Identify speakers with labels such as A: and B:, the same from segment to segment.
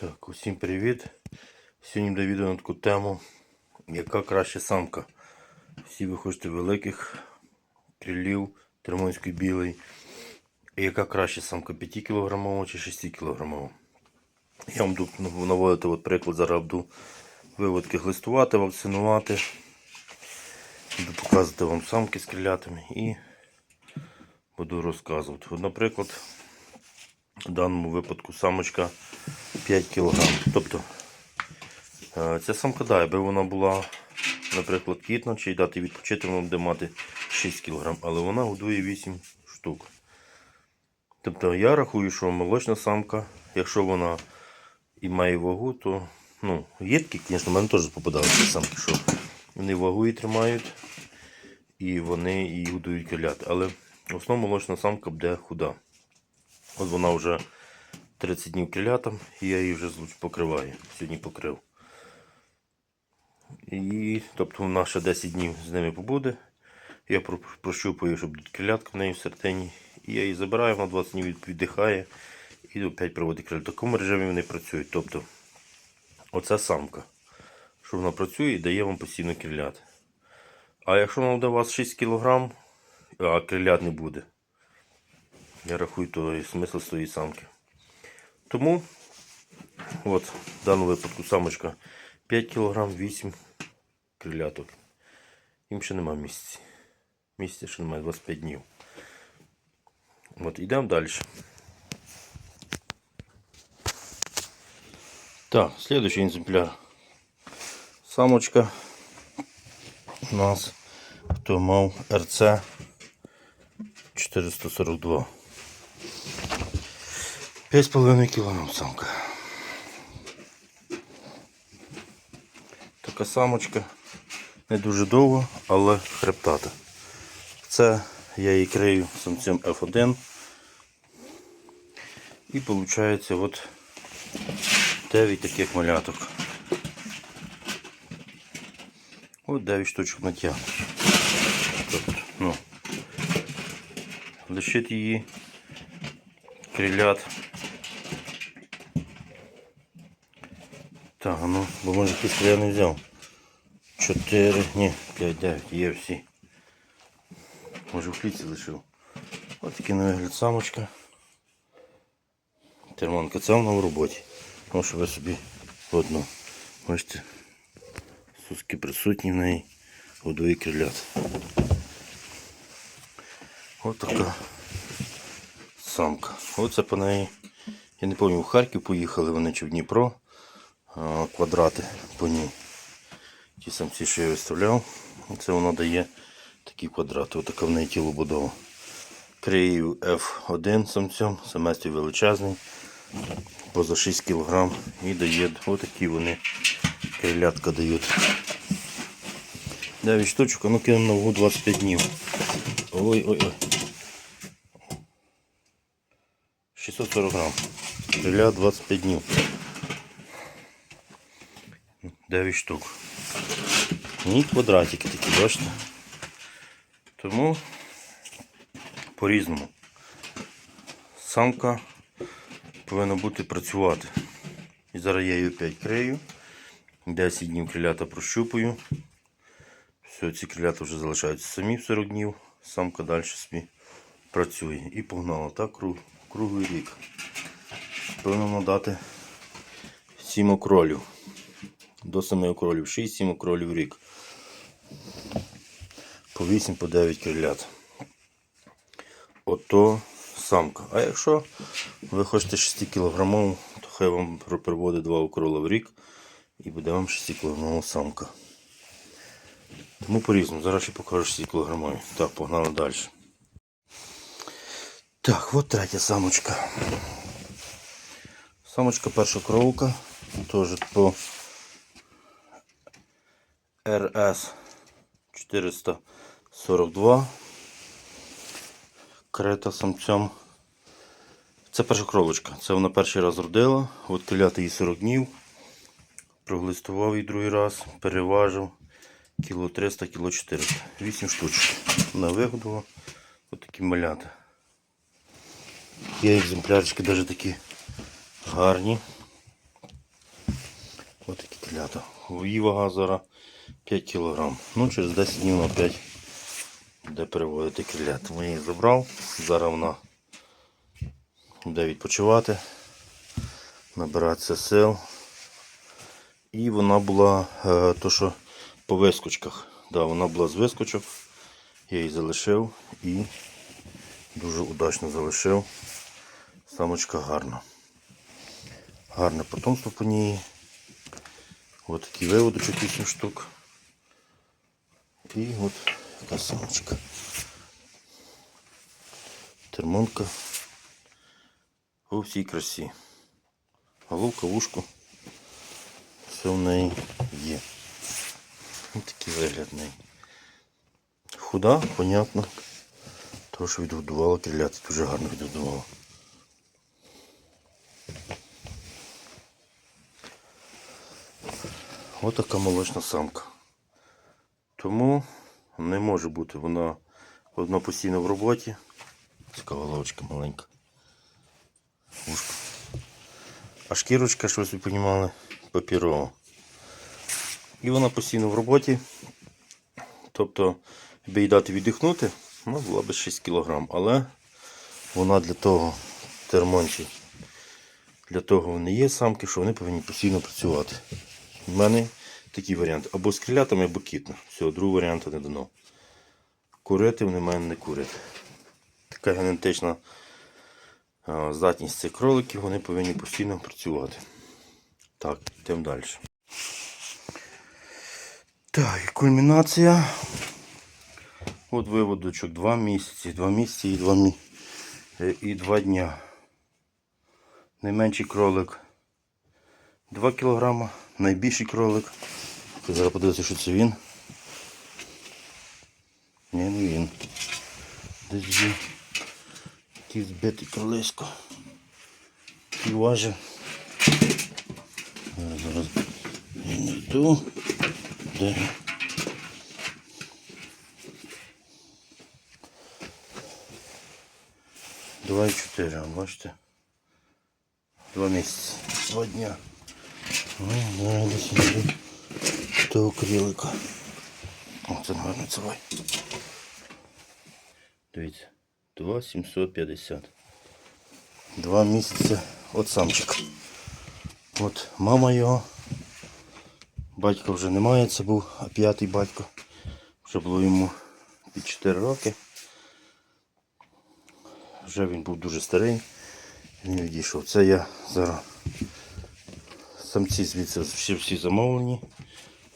A: Так, усім привіт. Сьогодні буде відео на таку тему, яка краще самка. Всі ви хочете великих крилів, термонський білий. Яка краще самка 5 кг чи 6 кг. Я вам буду наводити от приклад, зараз буду виводки глистувати, вакцинувати. Буду показувати вам самки з крилятами і буду розказувати. Наприклад, в даному випадку самочка 5 кг. Тобто е, ця самка, да, якби вона була, наприклад, кітна, чи дати відпочити, вона буде мати 6 кг, але вона годує 8 штук. Тобто я рахую, що молочна самка, якщо вона і має вагу, то ну, є звісно, в мене теж попадалися самки, що вони вагу і тримають, і вони і годують крилят. Але в основному молочна самка буде худа. От вона вже 30 днів крилятам, і я її вже злуч покриваю. Сьогодні покрив. І тобто вона ще 10 днів з ними побуде. Я про- прощупую, щоб крилятка в неї всередині. І я її забираю, вона 20 днів віддихає і опять проводить крилят. В такому режимі вони працюють. Тобто оця самка. Що вона працює і дає вам постійно крилят. А якщо вона у вас 6 кг, а крилят не буде. Я рахую, то і смисл тої самки. Тому, от, в даному випадку самочка 5 кг 8 криляток. Їм ще нема місяці. Місяця ще немає 25 днів. От, йдемо далі. Так, следующий екземпляр. Самочка у нас, хто мав РЦ 442. 5,5 кг самка. Така самочка. Не дуже довго, але хребтата. Це я її крию самцем F1. І виходить от 9 таких маляток. От 9 штучок натягну. Тобто, ну, лишить її крилят. Так, а ну, бо може якийсь я не взяв. 4, ні, 5, 9, є всі. Може в клітці лишив. Ось такий на вигляд самочка. Термонка це вона в роботі. Ну, щоб ви собі одну. Бачите, суски присутні в неї, годові крилят. Ось така самка. Оце по неї. Я не пам'ятаю, в Харків поїхали вони чи в Дніпро. А, Квадрати по ній. Ті самці, що я виставляв. Це воно дає такі квадрати. Отака в неї тілобудова. Крию F1 самцем, самець величезний, поза 6 кг і дає отакі вони крилятка дають. 9 штучок, ну кинемо на вагу 25 днів. Ой-ой-ой. 640 грам. Криля 25 днів. 9 штук. І квадратики такі, бачите? Тому по-різному. Самка повинна бути працювати. І зараз я її опять крию. 10 днів крилята прощупую. Все, ці крилята вже залишаються самі в 40 днів. Самка далі собі працює. І погнала так круг, круглий рік. Повинно надати 7 окролів. До 7 окролів. 6-7 окролів рік. По 8 по 9 крилят. Ото самка. А якщо ви хочете 6 кг, то хай вам приводить 2 окрола в рік і буде вам 6 кг самка. Тому по-різному. Зараз ще покажу 6 кг. Так, погнали далі. Так, от третя самочка. Самочка перша кровка. Теж по РС 442. Крета самцем. Це перша кролочка. Це вона перший раз родила. От киляти її 40 днів. Проглистував її другий раз, переважив. Кіло 300, кіло 400. 8 штучок. Вона вигодила. Ось такі малята. Є екземплярчики навіть такі гарні. Такі телята. Її вага зараз 5 кг. Ну, через 10 днів 5 буде переводити. Тому я її забрав. Зараз вона буде відпочивати, набиратися сил. І вона була е, то, що по вискочках. Да, вона була з вискочок. Я її залишив і дуже удачно залишив. Самочка гарна. Гарне потомство по ній. Ось такий виводочок 8 штук. І от така самочка. Термонка у всій красі. Головка, вушко. Все в неї є. Ось такий вигляд. Худа, понятно. Тому що відгодувала криляти, дуже гарно відгодувала. Ось така молочна самка. Тому не може бути вона одна постійно в роботі. Така головочка маленька. Ушко. А шкірочка, що ви розуміли, папірова. І вона постійно в роботі. Тобто, якби їй дати віддихнути, ну, була б 6 кг. Але вона для того термончі, для того вони є самки, що вони повинні постійно працювати. У мене такий варіант. Або з або кітно. Все, другого варіанту не дано. Курити в мене не курять. Така генетична здатність цих кроликів, вони повинні постійно працювати. Так, йдемо далі. Так, кульмінація. От виводочок 2 місяці, 2 місяці і 2, мі... е, і 2 дня. Найменший кролик 2 кг, найбільший кролик. Зараз подивитися, що це він. Ні, не він. Десь є який збитий кролисько. І важить. Зараз, зараз я не йду. Де? Два і чотири, бачите? Два місяці. Два дня. Ну, зараз десь знайду того крілика. О, це гарний цілий. Дивіться. 2750. Два місяці от самчик. От мама його. Батька вже немає, це був а п'ятий батько. Вже було йому під 4 роки. Вже він був дуже старий. Він відійшов. Це я зараз. Самці звідси всі, всі замовлені.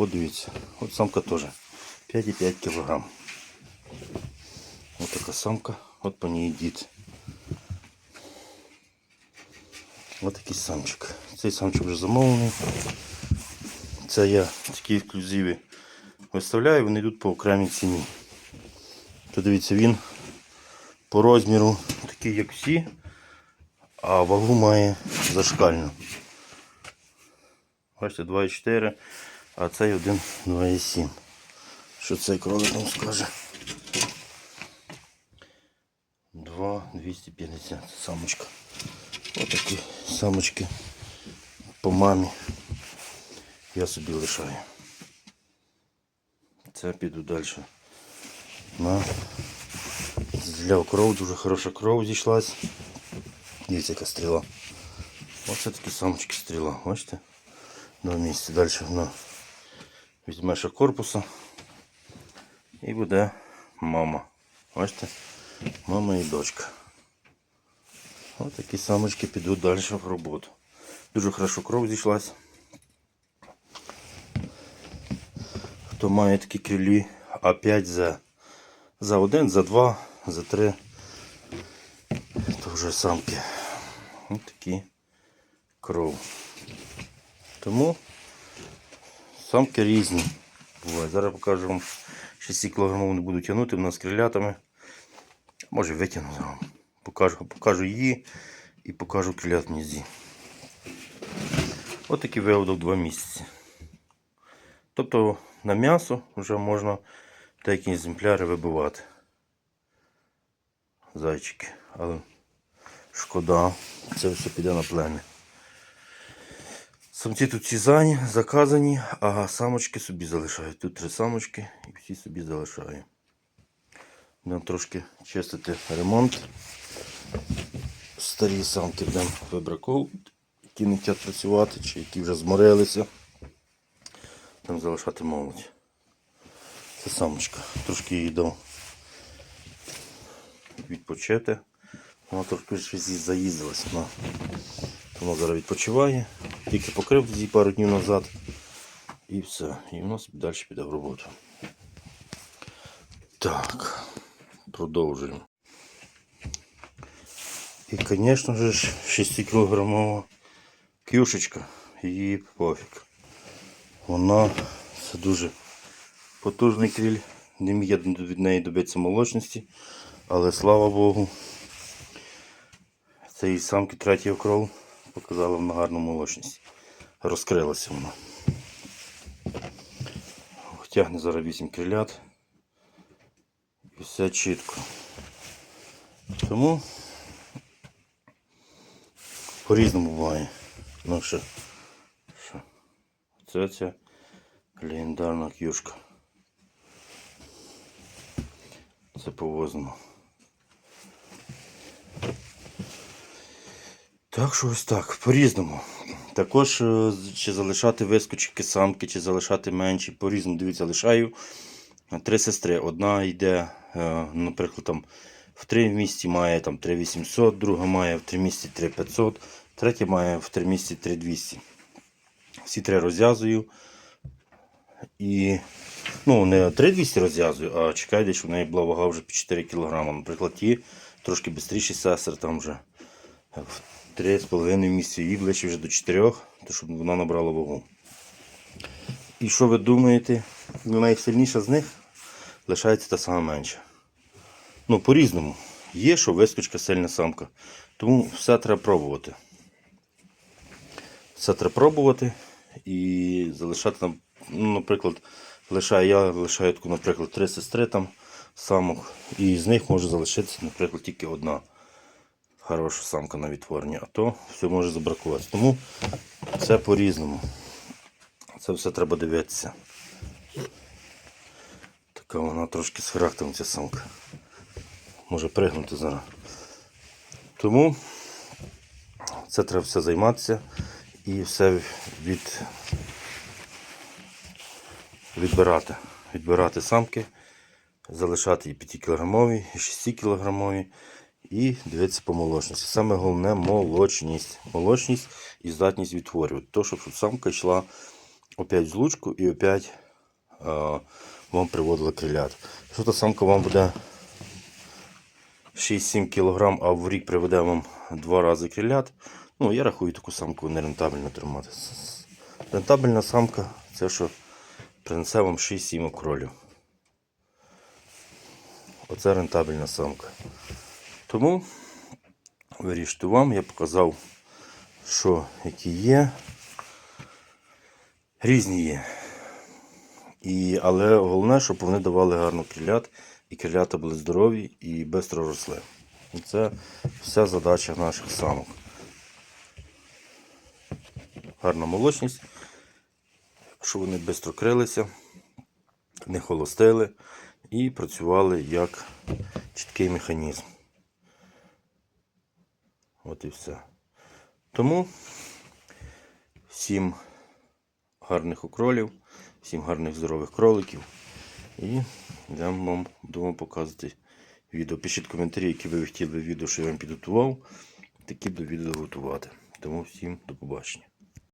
A: От дивіться, от самка теж 5,5 кг. Ось така самка, от по ній дід. Ось такий самчик. Цей самчик вже замовлений. Це я такі ексклюзиви виставляю, вони йдуть по окремій ціні. То дивіться, він по розміру такий, як всі, а вагу має зашкальну. Бачите, 2,4, а цей один 2,7. Що цей кролик нам скаже? 2,250 самочка. Ось такі самочки по мамі я собі лишаю. Це піду далі. На для кров дуже хороша кров зійшлась. Дивіться, яка стріла. Оце такі самочки стріла, бачите? Два місяці далі вона Візьме ще корпуса і буде мама. Бачите? Мама і дочка. Ось такі самочки підуть далі в роботу. Дуже хорошо кров зійшлась. Хто має такі крилі А5 за, за один, за два, за три, то вже самки. Ось такі кров. Тому самки різні бувають. Зараз покажу вам 6 кг не буду тягнути, вона з крилятами. Може витягну вам. Покажу, покажу її і покажу крилят гнізді. Ось такий виводок 2 місяці. Тобто на м'ясо вже можна деякі екземпляри вибивати. Зайчики. Але шкода, це все піде на плем'я. Самці тут всі зані, заказані, а самочки собі залишають. Тут три самочки і всі собі залишаю. Будемо трошки чистити ремонт. Старі самки будемо вибраковувати, які не хочуть працювати, чи які вже зморилися. Будемо залишати молодь. Це самочка. Трошки їй дав відпочити. Вона трошки щось і вона зараз відпочиває. Тільки покрив її пару днів назад. І все. І вона собі далі піде в роботу. Так, продовжуємо. І, звісно ж, 6-кілограмова кюшечка. Її пофіг. Вона це дуже потужний кріль. Не міг я від неї добитися молочності, але слава Богу, цієї самки третій кров показала вона гарну молочність. Розкрилася вона. Тягне зараз 8 крилят. І все чітко. Тому по-різному буває. Ну що, що? Ця легендарна кюшка. Це повозимо. Так що ось так, по-різному. Також е, чи залишати вискочки самки, чи залишати менші, по-різному. Дивіться, лишаю три сестри. Одна йде, е, наприклад, там в три місці має там 3800, друга має в три місці 3500, третя має в три місці 3200. Всі три розв'язую. І ну, не 3200 розв'язую, а чекаю, щоб в неї була вага вже по 4 кг. Наприклад, ті трошки швидші сестри, там вже в 3,5 місяці її ближче вже до 4, то щоб вона набрала вагу. І що ви думаєте? Ну, найсильніша з них лишається та сама менша. Ну, по-різному. Є, що вискочка сильна самка. Тому все треба пробувати. Все треба пробувати і залишати там, ну, наприклад, лишаю я лишаю таку, наприклад, три сестри там самок, і з них може залишитися, наприклад, тільки одна хороша самка на відтворенні, а то все може забракувати. Тому це по-різному. Це все треба дивитися. Така вона трошки з характером ця самка. Може пригнути зараз. Тому це треба все займатися і все від... відбирати. Відбирати самки, залишати і 5 кілограмові, і 6 кілограмові і дивитися по молочності. Саме головне молочність. Молочність і здатність відтворювати. То, щоб самка йшла опять в злучку і опять а, вам приводила крилят. Якщо та самка вам буде 6-7 кг, а в рік приведе вам два рази крилят, ну я рахую таку самку нерентабельно тримати. Рентабельна самка це що принесе вам 6-7 окролів. Оце рентабельна самка. Тому виріште вам, я показав, що які є. Різні є. І, але головне, щоб вони давали гарно крилят, і крилята були здорові і швидко росли. І це вся задача наших самок. Гарна молочність, щоб вони швидко крилися, не холостили і працювали як чіткий механізм. От і все. Тому всім гарних укролів, всім гарних здорових кроликів. І я вам вам показувати відео. Пишіть коментарі, які ви хотіли відео, що я вам підготував. Такі до відео готувати. Тому всім до побачення.